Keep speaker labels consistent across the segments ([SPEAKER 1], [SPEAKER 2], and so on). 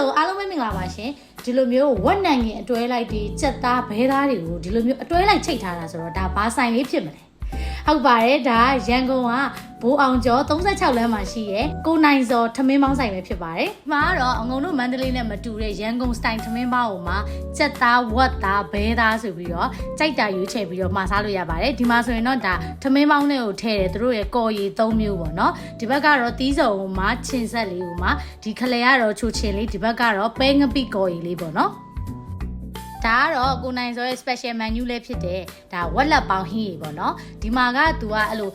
[SPEAKER 1] Hello အားလုံးပဲမင်္ဂလာပါရှင်ဒီလိုမျိုးဝက်နံငင်အတွဲလိုက်ဒီစက်သားဘဲသားတွေကိုဒီလိုမျိုးအတွဲလိုက်ချိတ်ထားတာဆိုတော့ဒါဘာဆိုင်လေးဖြစ်မလဲဟုတ်ပါတယ်ဒါရန်ကုန်က ဘိုးအောင်ကျော်36လမ်းမှာရှိရဲကိုနိုင်စော်ထမင်းပေါင်းဆိုင်ပဲဖြစ်ပါတယ်ဒီမှာကတော့အငုံတို့မန္တလေးနဲ့မတူတဲ့ရန်ကုန်စတိုင်ထမင်းပေါင်းကိုမှစက်သားဝက်သားဘဲသားဆိုပြီးတော့ကြိုက်တာရွေးချယ်ပြီးတော့မှာစားလို့ရပါတယ်ဒီမှာဆိုရင်တော့ဒါထမင်းပေါင်းတွေကိုထည့်တယ်သူတို့ရဲ့ကော်ရည်၃မျိုးပေါ့နော်ဒီဘက်ကတော့တီးစုံကိုမှချင်ဆက်လေးကိုမှဒီခလဲကတော့ချိုချင်လေးဒီဘက်ကတော့ပဲငပိကော်ရည်လေးပေါ့နော်ဒါကတော့ကိုနိုင်စောရဲ့ special menu လေးဖြစ်တယ်ဒါဝက်လက်ပေါင်းဟင်းကြီးပေါ့နော်ဒီမှာကသူကအဲ့လို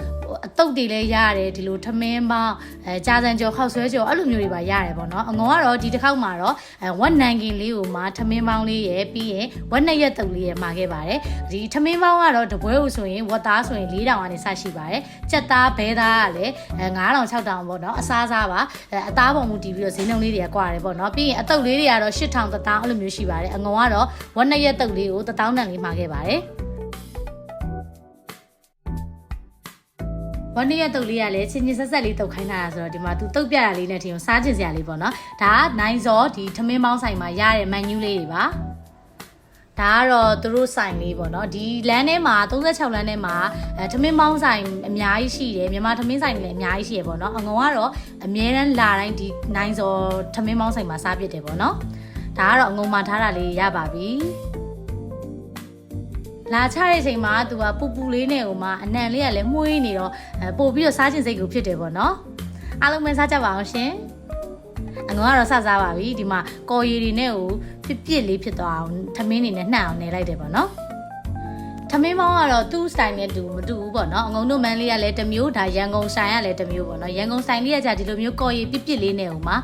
[SPEAKER 1] အတုပ်တွေလည်းရတယ်ဒီလိုထမင်းပေါင်းအဲကြာစံကြော်ခောက်ဆွဲကြော်အဲ့လိုမျိုးတွေပါရတယ်ပေါ့နော်အငုံကတော့ဒီတစ်ခေါက်မှာတော့အဲဝက်နန်ကင်လေးကိုမှထမင်းပေါင်းလေးရယ်ပြီးရင်ဝက်နှစ်ရက်တုပ်လေးရယ်မှာခဲ့ပါတယ်ဒီထမင်းပေါင်းကတော့တပွဲကိုဆိုရင်ဝက်သားဆိုရင်4000ကနေစရှိပါတယ်ကြက်သားဘဲသားကလည်းအဲ9000 6000ပေါ့နော်အစားစားပါအဲအသားပုံမူတည်ပြီးတော့ဈေးနှုန်းလေးတွေကကွာတယ်ပေါ့နော်ပြီးရင်အတုပ်လေးတွေကတော့8000 1000အဲ့လိုမျိုးရှိပါတယ်အငုံကတော့ဝက်နှစ်ရက်တုပ်လေးကိုတထောင်းတန်လေးမှာခဲ့ပါတယ် ဝက်နှစ်ရက်တုပ်လေးကလည်းချင်းချင်းဆက်ဆက်လေးတုပ်ခိုင်းတာဆိုတော့ဒီမှာသူတုပ်ပြတာလေးနဲ့ထင်အောင်စားချင်စရာလေးပေါ့နော်ဒါကနိုင်စောဒီထမင်းမောင်းဆိုင်မှာရတဲ့မန်နူးလေးတွေပါဒါကတော့သူတို့ဆိုင်လေးပေါ့နော်ဒီလမ်းထဲမှာ36လမ်းထဲမှာအဲထမင်းမောင်းဆိုင်အများကြီးရှိတယ်မြန်မာထမင်းဆိုင်တွေလည်းအများကြီးရှိရပေါ့နော်အငုံကတော့အများတန်းလာတိုင်းဒီနိုင်စောထမင်းမောင်းဆိုင်မှာစားပြစ်တယ်ပေါ့နော်ဒါကတော့အငုံမှာထားတာလေးရပါပြီ လာချတဲ့အချိန်မှာသူကပူပူလေးနဲ့ဟိုမှာအနံလေးကလည်းမှုေးနေတော့အဲပို့ပြီးတော့စားခြင်းစိတ်ကိုဖြစ်တယ်ပေါ့နော်အားလုံးပဲစားကြပါအောင်ရှင်အငုံကတော့စစားပါပြီဒီမှာကော်ရည်တွေနဲ့ဟိုပြစ်ပြစ်လေးဖြစ်သွားအောင်ထမင်းတွေနဲ့နှံ့အောင်နေလိုက်တယ်ပေါ့နော်ထမင်းမောင်းကတော့သူ့စတိုင်နဲ့တူမတူဘူးပေါ့နော်အငုံတို့မန်းလေးကလည်းတစ်မျိုးဒါရန်ကုန်ဆိုင်ကလည်းတစ်မျိုးပေါ့နော်ရန်ကုန်ဆိုင်လေးကじゃဒီလိုမျိုးကော်ရည်ပြစ်ပြစ်လေးနဲ့ဟိုမှာ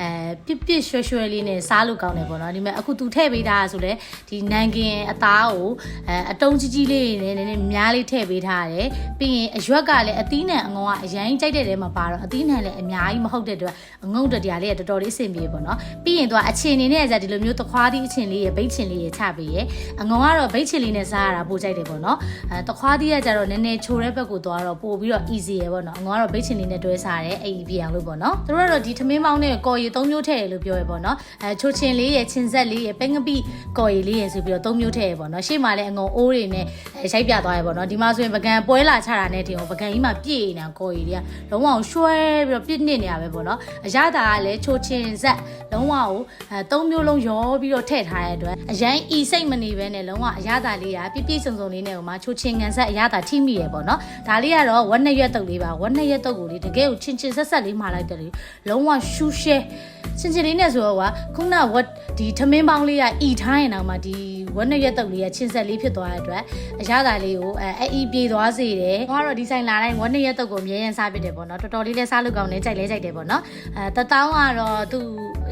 [SPEAKER 1] အဲပြစ်ပြစ်ရွှဲရွှဲလေးနဲ့စားလို့ကောင်းတယ်ပေါ့နော်ဒီမဲ့အခုသူထည့်ပေးထားတာဆိုလဲဒီနန်ကင်အသားကိုအဲအတုံးကြီးကြီးလေးနဲ့နည်းနည်းများလေးထည့်ပေးထားတယ်ပြီးရင်အရွက်ကလည်းအသီးနှံအငုံကအရင်ကြိုက်တဲ့တဲမှာပါတော့အသီးနှံလည်းအများကြီးမဟုတ်တဲ့အတွက်အငုံတတရားလေးကတော်တော်လေးအဆင်ပြေပေါ့နော်ပြီးရင်သူကအချင်းနေနဲ့じゃဒီလိုမျိုးသခွားသီးအချင်းလေးရဘိတ်ချင်းလေးရချပေးရအငုံကတော့ဘိတ်ချင်းလေးနဲ့စားရတာပိုကြိုက်တယ်ပေါ့နော်အဲသခွားသီးကကြတော့နည်းနည်းချိုတဲ့ဘက်ကိုသွားတော့ပို့ပြီးတော့ easy ရပေါ့နော်အငုံကတော့ဘိတ်ချင်းလေးနဲ့တွဲစားတယ်အဲ့ဒီပြအောင်လို့ပေါ့နော်သူတို့ကတော့ဒီထမင်းမောင်းနဲ့ကော်ရီ၃မျိုးထည့်တယ်လို့ပြောရပေါ့နော်အဲချိုချင်းလေးရချင်းဆက်လေးရပဲငပိကော်ရီလေးရဆိုပြီးတော့၃မျိုးထည့်ရပေါ့နော်ရှေ့မှာလည်းအငုံအိုးတွေနဲ့ရိုက်ပြသွားရပေါ့နော်ဒီမှာဆိုရင်ပကံပွဲလာချတာနဲ့တင်အောင်ပကံကြီးမှာပြည့်နေတာကော်ရီတွေကလုံးဝရွှဲပြီးတော့ပြစ်နစ်နေရပဲပေါ့နော်အရသာကလည်းချိုချင်းဆက်လုံးဝကိုအဲ၃မျိုးလုံးရောပြီးတော့ထည့်ထားရတဲ့အတွက်အရင်ဤစိတ်မနေပဲနဲ့လုံးဝအရသာလေးကပြည့်ပြည့်စုံစုံလေးနဲ့ဟိုမှာချိုချင်းငံဆက်အရသာထိမိရပေါ့နော်ဒါလေးကတော့ဝက်နှစ်ရက်တုပ်လေးပါဝက်နှစ်ရက်တုပ်ကိုလေတကယ်ကိုချင်းချင်းဆက်ဆက်လေးမှာလိုက်တယ်လေလုံးဝရှူရှဲချင်းချင်းလေးနဲ့ဆိုတော့ကခုနဝက်ဒီထမင်းပေါင်းလေးကဤထားရင်တော့မှဒီဝက်နှစ်ရက်တုပ်လေးကချင်းဆက်လေးဖြစ်သွားတဲ့အတွက်အရသာလေးကိုအဲအီပြေသွားစေတယ်။ကတော့ဒီဆိုင်လာတိုင်းဝက်နှစ်ရက်တုပ်ကိုအမြဲတမ်းစားပြတယ်ပေါ့နော်တော်တော်လေးလဲစားလို့ကောင်းတယ်ကြိုက်လဲကြိုက်တယ်ပေါ့နော်အဲတတောင်းကတော့သူ့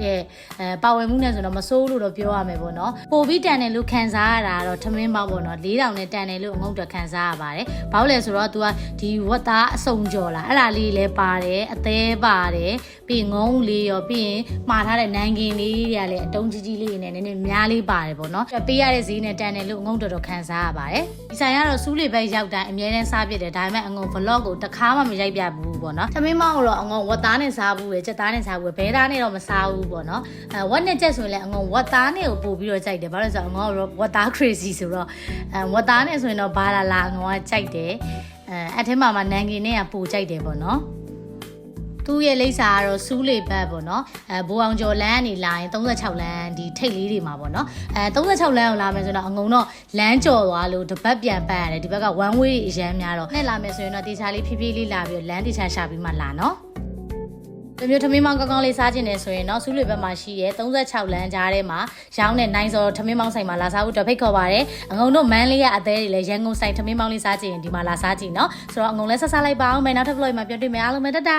[SPEAKER 1] ရဲ့အဲပါဝင်မှုနဲ့ဆိုတော့မစိုးလို့တော့ပြောရမယ်ပေါ့နော်ပိုပြီးတန်တယ်လို့ခံစားရတာတော့ထမင်းပေါင်းပေါ့နော်4000နဲ့တန်တယ်လို့အငုံတက်ခံစားရပါတယ်။ဘာလို့လဲဆိုတော့ तू ကဒီဝက်သားအစုံကြော်လာအဲ့ဒါလေးလည်းပါတယ်အသေးပါတယ်ပြီးငုံလေးရောပြီးရင်မှာထားတဲ့နန်ကင်လေးတွေကလည်းအတုံးကြီးကြီးလေးနဲ့နည်းနည်းများလေးပါတယ်ပေါ့နော်ပေးရတဲ့ဈေးနဲ့တန်တယ်လို့အငုံတော်တော်ခံစားရပါတယ်ဒီဆိုင်ကတော့စူးလေဘက်ရောက်တိုင်းအများနဲ့စားပြတယ်ဒါပေမဲ့အငုံ vlog ကိုတစ်ခါမှမရိုက်ပြဘူးပေါ့နော်သမင်းမောင်းတော့အငုံဝက်သားနဲ့စားဘူးပဲကြက်သားနဲ့စားဘူးပဲဘဲသားနဲ့တော့မစားဘူးပေါ့နော်အဲဝက်နဲ့ကြက်ဆိုရင်လည်းအငုံဝက်သားနဲ့ကိုပို့ပြီးတော့ကြိုက်တယ်ဘာလို့လဲဆိုတော့အငုံကဝက်သား crazy ဆိုတော့အဲဝက်သားနဲ့ဆိုရင်တော့ဘာလာလာအငုံကကြိုက်တယ်အဲအဲ့ထဲမှာမှနန်ကင်နဲ့ကပိုကြိုက်တယ်ပေါ့နော် သူ့ရဲ့လိပ်စာကတော့စူးလေဘတ်ပေါ့နော်အဲဘိုးအောင်ကျော်လမ်းကနေလာရင်36လမ်းဒီထိတ်လေးတွေမှာပေါ့နော်အဲ36လမ်းကိုလာမယ်ဆိုတော့အငုံတော့လမ်းကျော်သွားလို့တစ်ပတ်ပြန်ပတ်ရတယ်ဒီဘက်က one way အရမ်းများတော့နဲ့လာမယ်ဆိုရင်တော့တေချာလေးဖြည်းဖြည်းလေးလာပြီးတော့လမ်းတေချာရှာပြီးမှလာနော်ဒီမျိုးထမင်းမောင်းကောင်းကောင်းလေးစားခြင်းနေဆိုရင်တော့စူးလေဘက်မှာရှိရဲ36လမ်းကြားထဲမှာရောင်းတဲ့နိုင်စော်ထမင်းမောင်းဆိုင်မှာလာစားဖို့တော့ဖိတ်ခေါ်ပါရယ်အငုံတို့မန်းလေးကအသေးတွေလည်းရန်ကုန်ဆိုင်ထမင်းမောင်းလေးစားခြင်းဒီမှာလာစားကြည့်နော်ဆိုတော့အငုံလဲဆက်စားလိုက်ပါအောင်မယ်နောက်ထပ် vlog မှာပြောတွေ့မယ်အားလုံးပဲတတာ